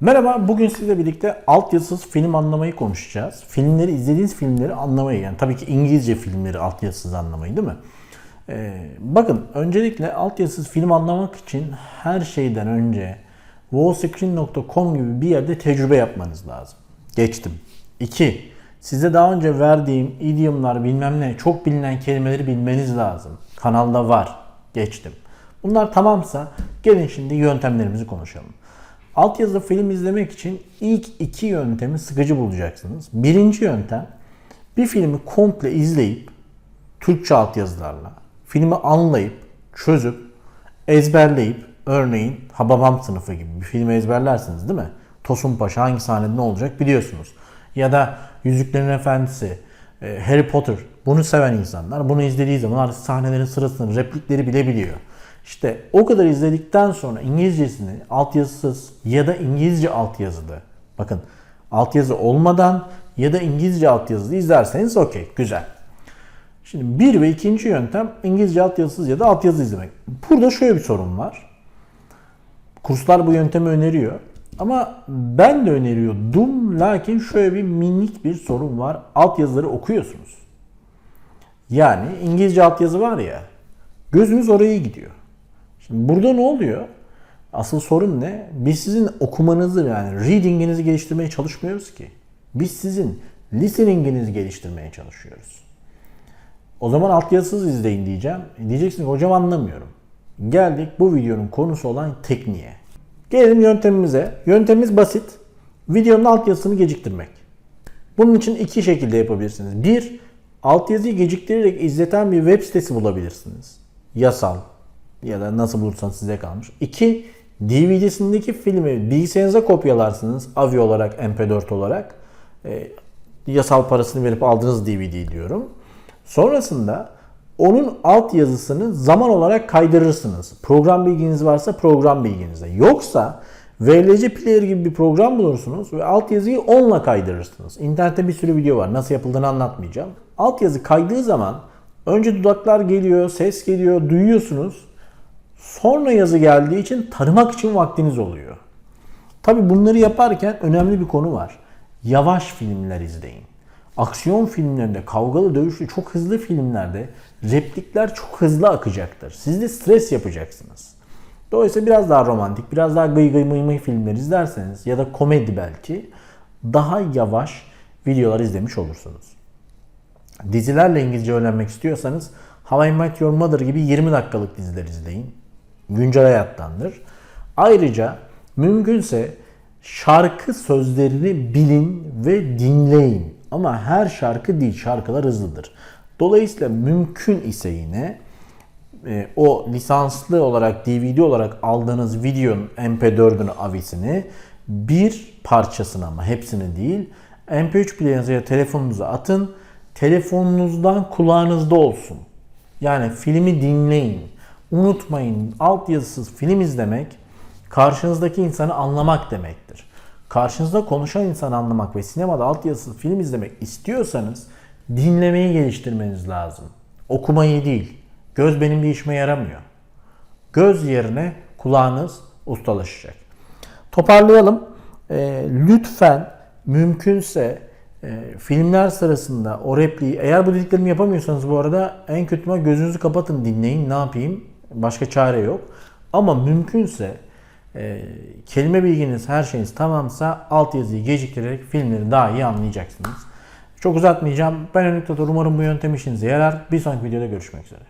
Merhaba, bugün sizle birlikte altyazısız film anlamayı konuşacağız. Filmleri, izlediğiniz filmleri anlamayı, yani tabii ki İngilizce filmleri altyazısız anlamayı değil mi? Ee, bakın, öncelikle altyazısız film anlamak için her şeyden önce wallscreen.com gibi bir yerde tecrübe yapmanız lazım. Geçtim. 2. Size daha önce verdiğim idiomlar bilmem ne çok bilinen kelimeleri bilmeniz lazım. Kanalda var. Geçtim. Bunlar tamamsa gelin şimdi yöntemlerimizi konuşalım. Altyazılı film izlemek için ilk iki yöntemi sıkıcı bulacaksınız. Birinci yöntem bir filmi komple izleyip Türkçe altyazılarla filmi anlayıp, çözüp, ezberleyip örneğin Hababam sınıfı gibi bir filmi ezberlersiniz değil mi? Tosun Paşa hangi sahnede ne olacak biliyorsunuz. Ya da Yüzüklerin Efendisi, e, Harry Potter bunu seven insanlar bunu izlediği zaman artık sahnelerin sırasını, replikleri bilebiliyor. İşte o kadar izledikten sonra İngilizcesini altyazısız ya da İngilizce altyazılı bakın altyazı olmadan ya da İngilizce altyazılı izlerseniz okey güzel. Şimdi bir ve ikinci yöntem İngilizce altyazısız ya da altyazı izlemek. Burada şöyle bir sorun var. Kurslar bu yöntemi öneriyor. Ama ben de öneriyordum. Lakin şöyle bir minik bir sorun var. Altyazıları okuyorsunuz. Yani İngilizce altyazı var ya. Gözünüz oraya gidiyor. Şimdi burada ne oluyor? Asıl sorun ne? Biz sizin okumanızı yani reading'inizi geliştirmeye çalışmıyoruz ki. Biz sizin listening'inizi geliştirmeye çalışıyoruz. O zaman altyazısız izleyin diyeceğim. Diyeceksin ki hocam anlamıyorum. Geldik bu videonun konusu olan tekniğe. Gelelim yöntemimize. Yöntemimiz basit. Videonun altyazısını geciktirmek. Bunun için iki şekilde yapabilirsiniz. Bir, altyazıyı geciktirerek izleten bir web sitesi bulabilirsiniz. Yasal ya da nasıl bulursanız size kalmış. İki, DVD'sindeki filmi bilgisayarınıza kopyalarsınız AVI olarak, MP4 olarak. E, yasal parasını verip aldığınız DVD diyorum. Sonrasında onun alt yazısını zaman olarak kaydırırsınız. Program bilginiz varsa program bilginize. Yoksa VLC Player gibi bir program bulursunuz ve altyazıyı onunla kaydırırsınız. İnternette bir sürü video var. Nasıl yapıldığını anlatmayacağım. Altyazı kaydığı zaman önce dudaklar geliyor, ses geliyor, duyuyorsunuz. Sonra yazı geldiği için tanımak için vaktiniz oluyor. Tabi bunları yaparken önemli bir konu var. Yavaş filmler izleyin. Aksiyon filmlerinde, kavgalı dövüşlü çok hızlı filmlerde replikler çok hızlı akacaktır. Siz de stres yapacaksınız. Dolayısıyla biraz daha romantik, biraz daha gıy gıy mıy mıy filmler izlerseniz ya da komedi belki daha yavaş videolar izlemiş olursunuz. Dizilerle İngilizce öğrenmek istiyorsanız How I Met Your Mother gibi 20 dakikalık diziler izleyin. Güncel hayattandır. Ayrıca mümkünse şarkı sözlerini bilin ve dinleyin. Ama her şarkı değil, şarkılar hızlıdır. Dolayısıyla mümkün ise yine e, o lisanslı olarak DVD olarak aldığınız videonun MP4'ünü avisini bir parçasını ama hepsini değil MP3 player'ınıza ya telefonunuza atın. Telefonunuzdan kulağınızda olsun. Yani filmi dinleyin. Unutmayın altyazısız film izlemek karşınızdaki insanı anlamak demektir. Karşınızda konuşan insanı anlamak ve sinemada altyazısız film izlemek istiyorsanız dinlemeyi geliştirmeniz lazım. Okumayı değil. Göz benim bir işime yaramıyor. Göz yerine kulağınız ustalaşacak. Toparlayalım. Ee, lütfen mümkünse e, filmler sırasında o repliği eğer bu dediklerimi yapamıyorsanız bu arada en kötü ihtimal gözünüzü kapatın dinleyin ne yapayım başka çare yok. Ama mümkünse e, kelime bilginiz her şeyiniz tamamsa altyazıyı geciktirerek filmleri daha iyi anlayacaksınız. Çok uzatmayacağım. Ben Önük Tatar. Umarım bu yöntem işinize yarar. Bir sonraki videoda görüşmek üzere.